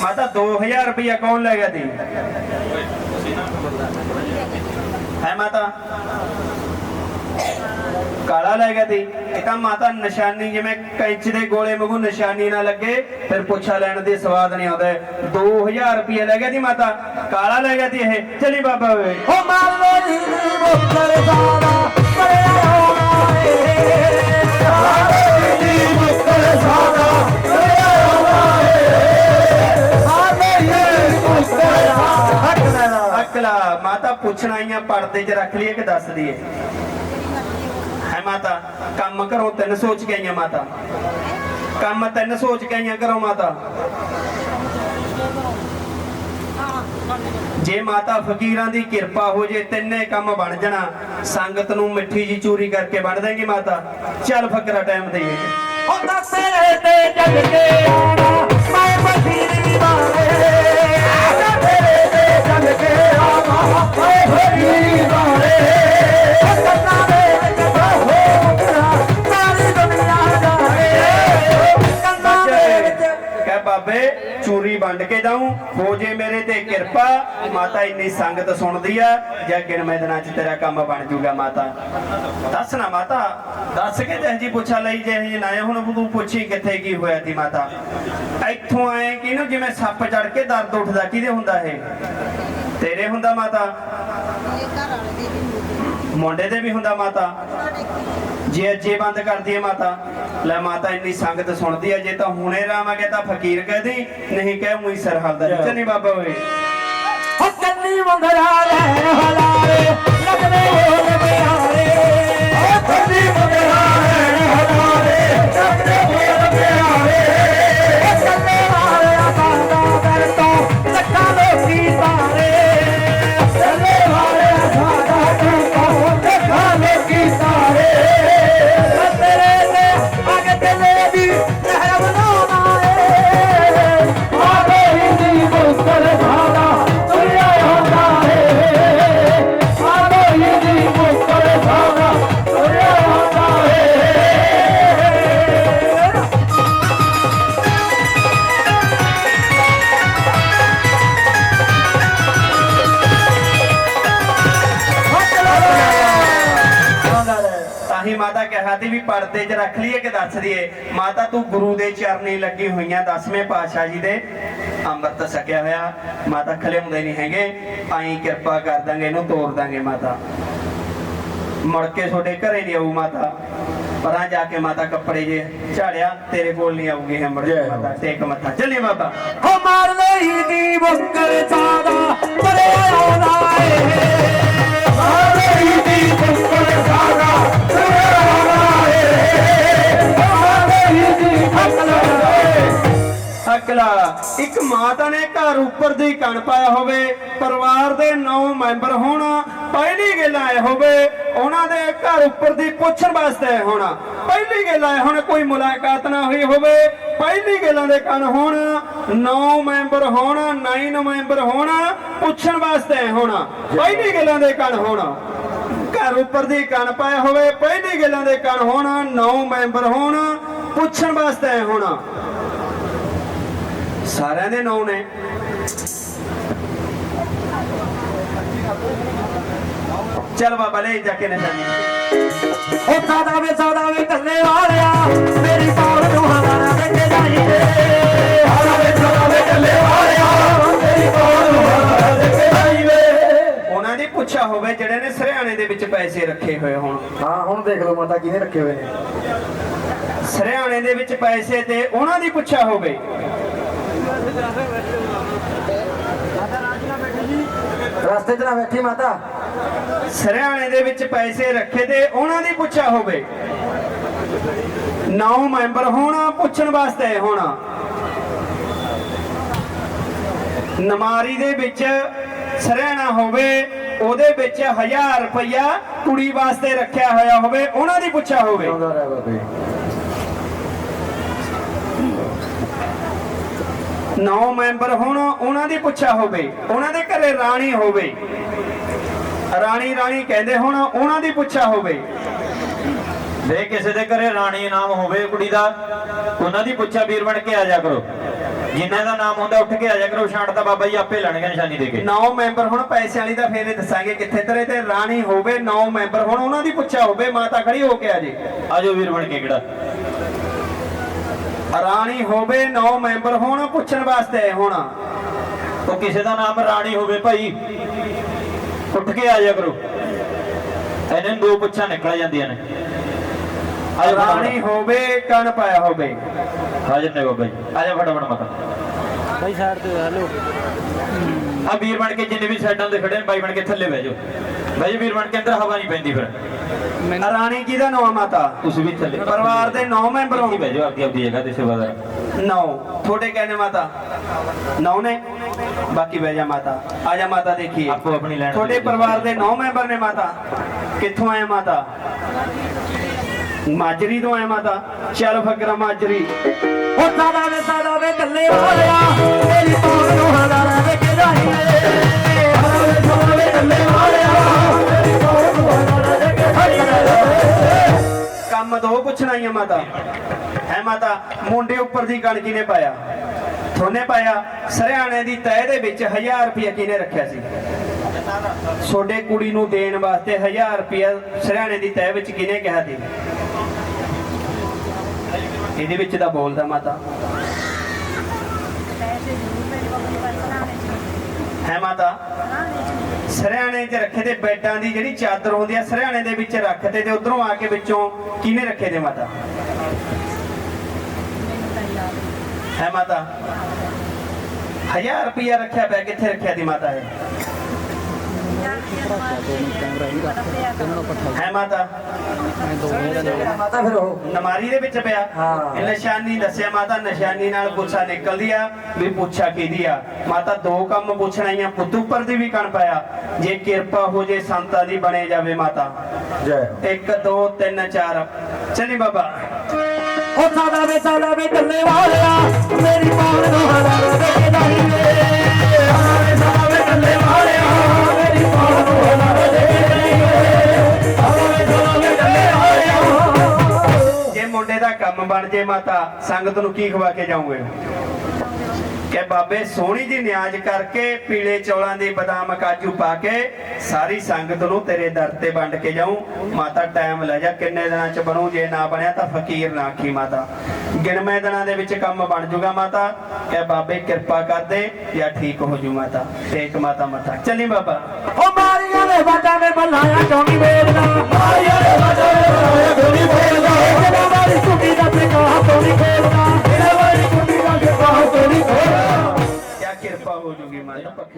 ਮਾਤਾ 2000 ਰੁਪਇਆ ਕੌਣ ਲੈ ਗਿਆ ਤੀ ਹੈ ਮਾਤਾ? ਕਾਲਾ ਲੈ ਗਿਆ ਤੀ ਇਹ ਤਾਂ ਮਾਤਾ ਨਿਸ਼ਾਨੀ, ਜਿਵੇਂ ਕੈਂਚ ਦੇ ਗੋਲੇ ਵਾਂਗੂ ਨਿਸ਼ਾਨੀ ਨਾ ਲੱਗੇ, ਫਿਰ ਪੁੱਛਾ ਲੈਣ ਦੇ ਸਵਾਦ ਨਹੀਂ ਆਉਂਦਾ। 2000 ਰੁਪਏ ਲੈ ਗਿਆ ਤੀ ਮਾਤਾ। ਕਾਲਾ ਲੈ ਗਿਆ ਤੀ ਇਹ। ਚਲੀ ਬਾਬਾ ਓਏ ਓ ਮਾਲੋ ਜੀ ਦੀ ਸਾਰਾ ਪੜਿਆ ਹੋਣਾ ਏ। ਮਾਲੋ ਜੀ ਦੀ ਸਾਰਾ। ਮਾਤਾ ਪਰਦੇ 'ਚ ਰੱਖ ਲਈਏ ਕਿ ਦੱਸ ਦਈਏ? ਹੈ ਮਾਤਾ, ਕੰਮ ਕਰੋ ਤਿੰਨ ਸੋਚ ਕੇ ਆਈਆਂ ਮਾਤਾ। ਕੰਮ ਤਿੰਨ ਸੋਚ ਕੇ ਆਈਆਂ ਕਰੋ ਮਾਤਾ। ਜੇ ਮਾਤਾ ਫਕੀਰਾਂ ਦੀ ਕਿਰਪਾ ਹੋ ਜੇ ਤਿੰਨੇ ਕੰਮ ਬਣ ਜਾਣਾ, ਸੰਗਤ ਨੂੰ ਮਿੱਠੀ ਜੀ ਚੂਰੀ ਕਰਕੇ ਵੰਡ ਦੇਂਗੀ ਮਾਤਾ। ਚੱਲ ਫਕਰਾ ਟਾਈਮ ਦੇਈਏ। ਓ ਦੱਸੇ ਤੇ ਜਗ ਕੇ, ਮੈਂ ਬਖੀਰ ਦੀ ਬਾਰੇ ਕੇ ਜਾਉਂ ਹੋ ਮੇਰੇ ਤੇ ਕਿਰਪਾ, ਮਾਤਾ ਇੰਨੀ ਸੰਗਤ ਸੁਣਦੀ ਆ, ਜਾਂ ਗਿਣਵੇਂ ਦਿਨਾਂ ਚ ਤੇਰਾ ਕੰਮ ਬਣ ਜੂਗਾ ਮਾਤਾ। ਦੱਸ ਨਾ ਮਾਤਾ, ਦੱਸ ਕੇ ਜਿਹੇ ਜੀ ਪੁੱਛਾ ਲਈ ਜਿਹੇ ਜੀ ਨਾ ਹੁਣ ਤੂੰ ਪੁੱਛੀ ਕਿੱਥੇ ਕੀ ਹੋਇਆ ਸੀ ਮਾਤਾ। ਇੱਥੋਂ ਆਏ ਕਿਹਨੂੰ ਜਿਵੇਂ ਸੱਪ ਚੜ ਕੇ ਦਰਦ ਉੱਠਦਾ, ਕਿਹਦੇ ਹੁੰਦਾ ਇਹ? ਤੇਰੇ ਹੁੰਦਾ ਮਾਤਾ। ਮੁੰਡੇ ਦੇ ਵੀ ਹੁੰਦਾ ਮਾਤਾ। ਜੇ ਅੱਜੇ ਬੰਦ ਕਰਦੀ ਹੈ ਮਾਤਾ। ਲੈ ਮਾਤਾ ਇੰਨੀ ਸੰਗਤ ਸੁਣਦੀ ਹੈ ਜੇ ਤਾਂ ਹੁਣੇ ਰਾਵਾਂਗੇ ਤਾਂ ਫਕੀਰ ਕਹਦੀ ਨਹੀਂ ਕਹਿ ਮੂਈ ਸਰਹੱਦ ਦਾ ਚੱਲੀ ਬਾਬਾ ਓਏ। ਓ ਕੰਨੀ ਮੰਗਰਾ ਲੈਣ ਹਲਾਰੇ ਲੱਗਦੇ ਹੋਣ ਪਿਆਰੇ ਮਾਤਾ ਕਿਹਾ ਤੀ ਵੀ ਪਰਦੇ 'ਚ ਰੱਖ ਲਈਏ ਕਿ ਦੱਸ ਦਈਏ? ਮਾਤਾ ਤੂੰ ਗੁਰੂ ਦੇ ਚਰਨੀ ਲੱਗੀ ਹੋਈਆਂ ਦਸਵੇਂ ਪਾਤਸ਼ਾਹ ਜੀ ਦੇ ਅੰਮ੍ਰਿਤ ਛਕਿਆ ਹੋਇਆ। ਮਾਤਾ ਖਲਿਆਉਂਦੇ ਨਹੀਂ ਹੈਗੇ। ਆਈ ਕਿਰਪਾ ਕਰ ਦਾਂਗੇ ਇਹਨੂੰ ਤੋੜ ਦਾਂਗੇ ਮਾਤਾ। ਮੁੜ ਕੇ ਤੁਹਾਡੇ ਘਰੇ ਨਹੀਂ ਆਊ ਮਾਤਾ। ਪਰਾਂ ਜਾ ਕੇ ਮਾਤਾ ਕੱਪੜੇ ਜੇ ਝਾੜਿਆ ਤੇਰੇ ਕੋਲ ਨਹੀਂ ਆਊਗੀ ਕੇ ਮਾਤਾ। ਟੇਕ ਮੱਥਾ। ਚੱਲੇ ਬਾਬਾ ਹੋ ਮਾਰ ਲਈ ਦੀ ਮੁਸਕਲ ਅਕਲਾ ਇੱਕ ਮਾਤਾ ਨੇ ਘਰ ਉੱਪਰ ਦੀ ਕਣ ਪਾਇਆ ਹੋਵੇ, ਪਰਿਵਾਰ ਦੇ 9 ਮੈਂਬਰ ਹੋਣ, ਪਹਿਲੀ ਗੱਲ ਆਏ ਹੋਵੇ, ਉਹਨਾਂ ਦੇ ਘਰ ਉੱਪਰ ਦੀ ਪੁੱਛਣ ਵਾਸਤੇ ਹੋਣਾ। ਪਹਿਲੀ ਗੱਲ ਆਏ ਹੁਣ, ਕੋਈ ਮੁਲਾਕਾਤ ਨਾ ਹੋਈ ਹੋਵੇ, ਪਹਿਲੀ ਗੱਲਾਂ ਦੇ ਕਣ ਹੋਣ 9 ਮੈਂਬਰ ਹੋਣ 9 ਮੈਂਬਰ ਹੋਣਾ, ਪੁੱਛਣ ਵਾਸਤੇ ਹੋਣਾ। ਪਹਿਲੀ ਗੱਲਾਂ ਦੇ ਕਣ ਹੋਣਾ। ਘਰ ਉੱਪਰ ਦੀ ਕਣ ਪਾਇਆ ਹੋਵੇ, ਪਹਿਲੀ ਗੱਲਾਂ ਦੇ ਕਣ ਹੋਣਾ 9 ਮੈਂਬਰ ਹੋਣ, ਪੁੱਛਣ ਵਾਸਤੇ ਆਏ ਹੋਣਾ। ਸਾਰਿਆਂ ਦੇ ਨਾਂ ਨੇ। ਚੱਲ ਬਾਬਾ ਲੈ ਜਾ ਕੇ ਨਿਸ਼ਾਨੀ ਹੋ ਸਾਦਾ ਵੇ ਸਾਦਾ ਵੇ ਕਰਨੇ ਵਾਲਿਆ ਮੇਰੀ ਪਾਲ ਨੂੰ ਹਵਾਨਾ ਵਿੱਚ ਜਾਈਏ। ਸਾਦਾ ਵੇ ਸਾਦਾ ਵੇ ਕਰਨੇ ਵਾਲਿਆ ਮੇਰੀ ਪਾਲ ਨੂੰ ਹਵਾਨਾ ਵਿੱਚ ਜਾਈਏ। ਉਹਨਾਂ ਦੀ ਪੁੱਛਾ ਹੋਵੇ ਜਿਹੜੇ ਨੇ ਸਰਿਆਣੇ ਦੇ ਵਿੱਚ ਪੈਸੇ ਰੱਖੇ ਹੋਏ ਹੋਣ। ਹਾਂ ਹੁਣ ਦੇਖ ਲਓ ਮਾਤਾ ਕਿਹਨੇ ਰੱਖੇ ਹੋਏ ਨੇ। ਸਰਿਆਣੇ ਦੇ ਵਿੱਚ ਪੈਸੇ ਤੇ ਉਹਨਾਂ ਦੀ ਪੁੱਛਾ ਹੋਵੇ। ਰਸਤੇ 'ਚ ਨਾ ਬੈਠੀ ਮਾਤਾ। ਸਰਿਆਣੇ ਦੇ ਵਿੱਚ ਪੈਸੇ ਰੱਖੇ ਤੇ ਉਹਨਾਂ ਦੀ ਪੁੱਛਾ ਹੋਵੇ। ਨੌ ਮੈਂਬਰ ਹੋਣਾ ਪੁੱਛਣ ਵਾਸਤੇ ਹੋਣਾ। ਨਮਾਰੀ ਦੇ ਵਿੱਚ ਸਰਿਆਣਾ ਹੋਵੇ ਉਹਦੇ ਵਿੱਚ 1000 ਰੁਪਇਆ ਕੁੜੀ ਵਾਸਤੇ ਰੱਖਿਆ ਹੋਇਆ ਹੋਵੇ ਉਹਨਾਂ ਦੀ ਪੁੱਛਾ ਹੋਵੇ ਆਉਂਦਾ ਰਹਿ ਬਾਬੇ ਨੌ ਮੈਂਬਰ ਹੋਣ ਉਹਨਾਂ ਦੀ ਪੁੱਛਾ ਹੋਵੇ ਉਹਨਾਂ ਦੇ ਘਰੇ ਰਾਣੀ ਹੋਵੇ। ਰਾਣੀ ਰਾਣੀ ਕਹਿੰਦੇ ਹੁਣ ਉਹਨਾਂ ਦੀ ਪੁੱਛਾ ਹੋਵੇ। ਦੇ ਕਿਸੇ ਦੇ ਘਰੇ ਰਾਣੀ ਨਾਮ ਹੋਵੇ ਕੁੜੀ ਦਾ ਉਹਨਾਂ ਦੀ ਪੁੱਛਾ ਵੀਰ ਬਣ ਕੇ ਆ ਜਾ ਕਰੋ। ਜਿੰਨੇ ਦਾ ਨਾਮ ਹੁੰਦਾ ਉੱਠ ਕੇ ਆ ਜਾ ਕਰੋ ਛਾਂਟ ਤਾਂ ਬਾਬਾ ਜੀ ਆਪੇ ਲੈਣਗੇ ਨਿਸ਼ਾਨੀ ਦੇ ਕੇ। ਨੌ ਮੈਂਬਰ ਹੁਣ ਪੈਸੇ ਵਾਲੀ ਦਾ ਫੇਰੇ ਦੱਸਾਂਗੇ ਕਿੱਥੇ ਤੇਰੇ ਤੇ ਰਾਣੀ ਹੋਵੇ ਨੌ ਮੈਂਬਰ ਹੁਣ ਉਹਨਾਂ ਦੀ ਪੁੱਛਾ ਹੋਵੇ ਮਾਤਾ ਖੜੀ ਹੋ ਕੇ ਆ ਜੇ। ਆਜੋ ਵੀਰ ਬਣ ਕੇ ਕਿਹੜਾ। ਰਾਣੀ ਹੋਵੇ ਨੌ ਮੈਂਬਰ ਹੁਣ ਪੁੱਛਣ ਵਾਸਤੇ ਆਏ ਹੁਣ। ਉਹ ਕਿਸੇ ਦਾ ਨਾਮ ਰਾਣੀ ਹੋਵੇ ਭਾਈ। ਉੱਠ ਕੇ ਆ ਜਾ ਕਰੋ। ਇਹਨੇ ਦੋ ਪੁੱਛਾਂ ਨਿਕਲ ਜਾਂਦੀਆਂ ਨੇ। ਰਾਣੀ ਹੋਵੇ ਕਣ ਪਾਇਆ ਹੋਵੇ। ਹਾਜ਼ਰ ਨੇ ਬਾਬਾ ਜੀ ਆਜਾ ਫਟਾਫਟ ਮਤਾ। ਬਾਈ ਸਾਈਡ ਤੇ ਹੈਲੋ ਆ ਵੀਰ ਬਣ ਕੇ ਜਿੰਨੇ ਵੀ ਸਾਈਡਾਂ ਤੇ ਖੜੇ ਨੇ ਬਾਈ ਬਣ ਕੇ ਥੱਲੇ ਬਹਿ ਜਾਓ। ਜਾਓ ਵੀਰ ਬਣ ਕੇ ਅੰਦਰ ਹਵਾ ਨਹੀਂ ਪੈਂਦੀ ਫਿਰ। ਰਾਣੀ ਕਿਹਦਾ ਨਾਮ ਮਾਤਾ ਤੁਸੀਂ ਵੀ ਥੱਲੇ ਪਰਿਵਾਰ ਦੇ ਨੌ ਮੈਂਬਰ ਇੱਥੇ ਹੋ ਬਹਿ ਜਾਓ ਆਪਦੀ ਆਪਦੀ ਜਗ੍ਹਾ ਤੇ ਸੇਵਾਦਾਰ ਨੌ। ਤੁਹਾਡੇ ਕਹਿੰਦੇ ਮਾਤਾ? ਨੌ ਨੇ? ਬਾਕੀ ਬਹਿ ਜਾ ਮਾਤਾ। ਆ ਜਾ ਮਾਤਾ ਦੇਖੀਏ। ਆਪੋ ਆਪਣੀ ਲੈਣ ਤੁਹਾਡੇ ਪਰਿਵਾਰ ਦੇ ਨੌ ਮੈਂਬਰ ਨੇ ਮਾਤਾ। ਕਿੱਥੋਂ ਆਏ ਮਾਤਾ? ਮਾਜਰੀ ਤੋਂ ਆਏ ਮਾਤਾ। ਚੱਲ ਫਕਰਾ ਮਾਜਰੀ। ਉਹ ਸਾਦਾ ਵੇ ਸਾਦਾ ਵੇ ਕੱਲੇ ਵਾਲਿਆ। ਮੇਰੀ ਪੌਣ ਨੂੰ ਪੁੱਛਣਾ ਹੀ ਆ ਮਾਤਾ। ਹੈ ਮਾਤਾ, ਮੁੰਡੇ ਉੱਪਰ ਦੀ ਕਣ ਕਿਨੇ ਪਾਇਆ? ਥੋਨੇ ਪਾਇਆ? ਸਰਿਆਣੇ ਦੀ ਤਹਿ ਦੇ ਵਿੱਚ 1000 ਰੁਪਏ ਕਿਨੇ ਰੱਖਿਆ ਸੀ? ਛੋਡੇ ਕੁੜੀ ਨੂੰ ਦੇਣ ਵਾਸਤੇ 1000 ਰੁਪਏ ਸਰਿਆਣੇ ਦੀ ਤਹਿ ਵਿੱਚ ਕਿਨੇ ਕਿਹਾ ਸੀ? ਇਹਦੇ ਵਿੱਚ ਤਾਂ ਬੋਲਦਾ ਮਾਤਾ। ਹੈ ਮਾਤਾ ਸਰਿਆਣੇ 'ਚ ਰੱਖੇ ਤੇ ਬੈੱਡਾਂ ਦੀ ਜਿਹੜੀ ਚਾਦਰ ਹੁੰਦੀ ਆ, ਸਰਿਆਣੇ ਦੇ ਵਿੱਚ ਰੱਖਤੇ ਤੇ ਉਧਰੋਂ ਆ ਕੇ ਵਿੱਚੋਂ ਕਿਹਨੇ ਰੱਖੇ ਤੇ ਮਾਤਾ? ਹੈ ਮਾਤਾ? 1000 ਰੁਪਿਆ ਰੱਖਿਆ ਪਿਆ, ਕਿੱਥੇ ਰੱਖਿਆ ਦੀ ਮਾਤਾ ਹੈ ਹੈ ਮਾਤਾ ਮਾਤਾ ਫਿਰ ਉਹ। ਨਮਾਰੀ ਦੇ ਵਿੱਚ ਪਿਆ। ਹਾਂ। ਇਹ ਨਿਸ਼ਾਨੀ ਦੱਸਿਆ ਮਾਤਾ ਨਿਸ਼ਾਨੀ ਨਾਲ ਪੁੱਛਾ ਨਿਕਲਦੀ ਆ ਵੀ ਪੁੱਛਾ ਕਿਹਦੀ ਆ। ਮਾਤਾ ਦੋ ਕੰਮ ਪੁੱਛਣਾ ਹੀ ਆ ਪੁੱਤ ਉੱਪਰ ਦੀ ਵੀ ਕਣ ਪਾਇਆ। ਜੇ ਕਿਰਪਾ ਹੋ ਜੇ ਸੰਤਾਂ ਦੀ ਬਣੇ ਜਾਵੇ ਮਾਤਾ। ਜੈ। 1 2 3 4 ਚਲੀ ਬਾਬਾ। ਉਹ ਸਾਦਾ ਵੇ ਸਾਦਾ ਵੇ ਕੱਲੇ ਵਾਲਿਆ। ਮੇਰੀ ਪੌਣ ਨੂੰ ਸਾਦਾ ਵੇ ਸਾਦਾ ਵੇ ਬਣ ਜੇ ਮਾਤਾ ਸੰਗਤ ਨੂੰ ਕੀ ਖਵਾ ਕੇ ਜਾਓਗੇ ਕਿ ਬਾਬੇ ਸੋਹਣੀ ਜੀ ਨਿਆਜ਼ ਕਰਕੇ ਪੀਲੇ ਚੌਲਾਂ ਦੀ ਬਦਾਮ ਕਾਜੂ ਪਾ ਕੇ ਸਾਰੀ ਸੰਗਤ ਨੂੰ ਤੇਰੇ ਦਰ ਤੇ ਵੰਡ ਕੇ ਜਾਉਂ ਮਾਤਾ ਟਾਈਮ ਲੈ ਜਾ ਕਿੰਨੇ ਦਿਨਾਂ ਚ ਬਣੂ? ਜੇ ਨਾ ਬਣਿਆ ਤਾਂ ਫਕੀਰ ਨਾ ਆਖੀ ਮਾਤਾ। ਗਿਣਵੇਂ ਦਿਨਾਂ ਦੇ ਵਿੱਚ ਕੰਮ ਬਣ ਜੂਗਾ ਮਾਤਾ। ਕਿ ਬਾਬੇ ਕਿਰਪਾ ਕਰ ਦੇ ਜਾਂ ਠੀਕ ਹੋ ਜੂ ਮਾਤਾ। ਟੇਕ ਮਾਤਾ ਮੱਥਾ। ਚੱਲੀ ਬਾਬਾ। ਉਹ ਮਾਰੀਆਂ ਦੇ ਬਾਟਾ ਦੇ ਬੁਲਾਇਆ ਨਹੀਂ ਵੇਚਦਾ ਮਾਰੀਆਂ ਦੇ ਬਾਟਾ ਕਿਰਪਾ ਹੋ ਜੂਗੀ ਮਾਤਾ।